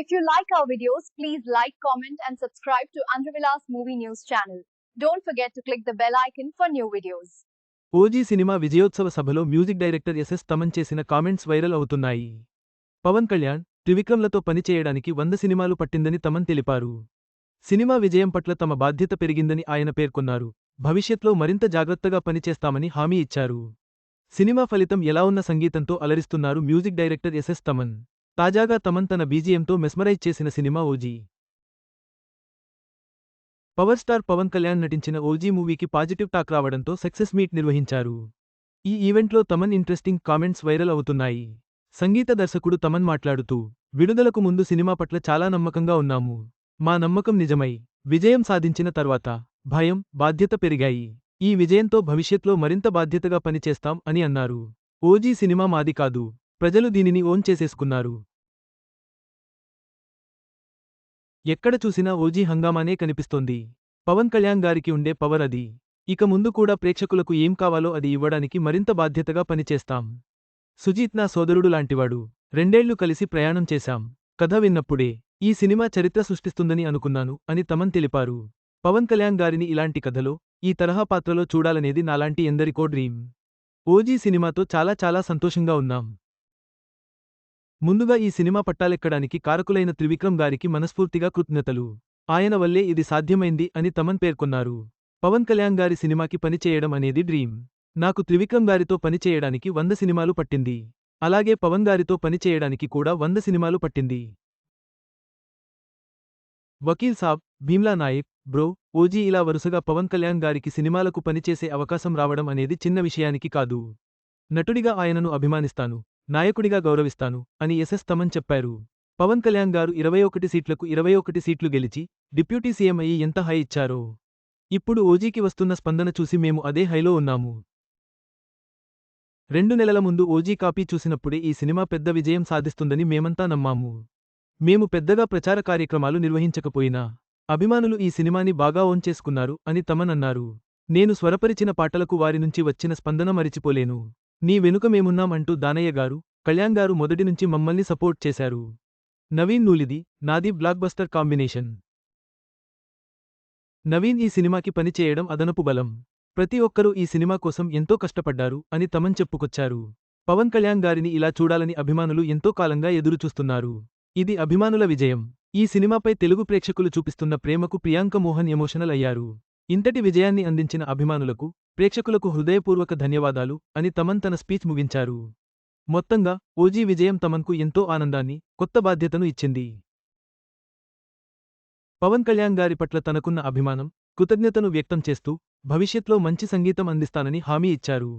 If you like our videos, please like, comment, and subscribe to Andhravilas Movie News channel. Don't forget to click the bell icon for new videos. OG cinema విజయోత్సవ సభలో music director SS Thaman చేసిన comments viral అవుతున్నాయి. పవన్ కళ్యాణ్ త్రివిక్రమ్లతో పనిచేయడానికి వంద సినిమాలు పట్టిందని తమన్ తెలిపారు. Cinema విజయం పట్ల తమ బాధ్యత పెరిగిందని ఆయన పేర్కొన్నారు. భవిష్యత్లో మరింత జాగ్రత్తగా పనిచేస్తామని హామీ ఇచ్చారు. సినిమా ఫలితం ఎలా ఉన్న సంగీతంతో అలరిస్తున్నారు మ్యూజిక్ డైరెక్టర్ ఎస్ఎస్ తమన్ తాజాగా తమన్ తన బీజియంతో మెస్మరైజ్ చేసిన cinema OG. Power star Pawan Kalyan నటించిన ఓజీ మూవీకి పాజిటివ్ టాక్ రావడంతో సక్సెస్ మీట్ నిర్వహించారు. ఈ ఈవెంట్లో తమన్ ఇంట్రెస్టింగ్ కామెంట్స్ వైరల్ అవుతున్నాయి. సంగీత దర్శకుడు తమన్ మాట్లాడుతూ విడుదలకు ముందు సినిమా పట్ల చాలా నమ్మకంగా ఉన్నాము. మా నమ్మకం నిజమై విజయం సాధించిన తర్వాత భయం బాధ్యత పెరిగాయి. ఈ విజయంతో భవిష్యత్లో మరింత బాధ్యతగా పనిచేస్తాం అని అన్నారు. ఓజీ సినిమా మాది కాదు. ప్రజలు దీనిని ఓన్ చేసేసుకున్నారు ఎక్కడ చూసినా ఓజీ హంగామానే కనిపిస్తోంది. పవన్ కళ్యాణ్ గారికి ఉండే పవర్ అది. ఇక ముందు కూడా ప్రేక్షకులకు ఏం కావాలో అది ఇవ్వడానికి మరింత బాధ్యతగా పనిచేస్తాం. సుజీత్ నా సోదరుడు లాంటివాడు. రెండేళ్ళు కలిసి ప్రయాణం చేశాం. కథ విన్నప్పుడే. ఈ సినిమా చరిత్ర సృష్టిస్తుందని అనుకున్నాను అని తమన్ తెలిపారు. పవన్ కళ్యాణ్ గారిని ఇలాంటి కథలో ఈ తరహా పాత్రలో చూడాలనేది నాలాంటి ఎందరికో డ్రీమ్. ఓజీ సినిమాతో చాలా చాలా సంతోషంగా ఉన్నాం. ముందుగా ఈ సినిమా పట్టాలెక్కడానికి కారకులైన త్రివిక్రమ్ గారికి మనస్ఫూర్తిగా కృతజ్ఞతలు. ఆయన వల్లే ఇది సాధ్యమైంది అని తమన్ పేర్కొన్నారు. పవన్ కళ్యాణ్ గారి సినిమాకి పనిచేయడం అనేది డ్రీమ్. నాకు త్రివిక్రమ్ గారితో పనిచేయడానికి వంద సినిమాలు పట్టింది. అలాగే పవన్ గారితో పనిచేయడానికి కూడా వంద సినిమాలు పట్టింది. వకీల్ సాబ్ భీమ్లా నాయక్ బ్రో ఓజీ ఇలా వరుసగా పవన్ కళ్యాణ్ గారికి సినిమాలకు పనిచేసే అవకాశం రావడం అనేది చిన్న విషయానికి కాదు. నటుడిగా ఆయనను అభిమానిస్తాను. నాయకుడిగా గౌరవిస్తాను అని ఎస్ఎస్ తమన్ చెప్పారు. పవన్ కళ్యాణ్ గారు ఇరవై ఒకటి సీట్లకు ఇరవై ఒకటి సీట్లు గెలిచి డిప్యూటీ సీఎం అయ్యి ఎంత హై ఇచ్చారో. ఇప్పుడు ఓజీకి వస్తున్న స్పందన చూసి మేము అదే హైలో ఉన్నాము. రెండు నెలల ముందు ఓజీ కాపీ చూసినప్పుడే ఈ సినిమా పెద్ద విజయం సాధిస్తుందని మేమంతా నమ్మాము. మేము పెద్దగా ప్రచార కార్యక్రమాలు నిర్వహించకపోయినా అభిమానులు ఈ సినిమాని బాగా ఓన్ చేసుకున్నారు అని తమన్ అన్నారు. నేను స్వరపరిచిన పాటలకు వారి నుంచి వచ్చిన స్పందన మరిచిపోలేను. నీ వెనుక మేమున్నాం అంటూ దానయ్య గారు కళ్యాణ్ గారు మొదటి నుంచి మమ్మల్ని సపోర్ట్ చేశారు. నవీన్ నూలిది నాది బ్లాక్బస్టర్ కాంబినేషన్. నవీన్ ఈ సినిమాకి పనిచేయడం అదనపు బలం. ప్రతి ఒక్కరూ ఈ సినిమా కోసం ఎంతో కష్టపడ్డారు అని తమన్ చెప్పుకొచ్చారు. పవన్ కళ్యాణ్ గారిని ఇలా చూడాలని అభిమానులు ఎంతో కాలంగా ఎదురుచూస్తున్నారు. ఇది అభిమానుల విజయం. ఈ సినిమాపై తెలుగు ప్రేక్షకులు చూపిస్తున్న ప్రేమకు ప్రియాంక మోహన్ ఎమోషనల్ అయ్యారు. ఇంతటి విజయాన్ని అందించిన అభిమానులకు ప్రేక్షకులకు హృదయపూర్వక ధన్యవాదాలు అని తమన్ తన స్పీచ్ ముగించారు. మొత్తంగా ఓజీ విజయం తమన్కు ఎంతో ఆనందాన్ని కొత్త బాధ్యతను ఇచ్చింది. పవన్ కళ్యాణ్ గారి పట్ల తనకున్న అభిమానం కృతజ్ఞతను వ్యక్తం చేస్తూ భవిష్యత్లో మంచి సంగీతం అందిస్తానని హామీ ఇచ్చారు.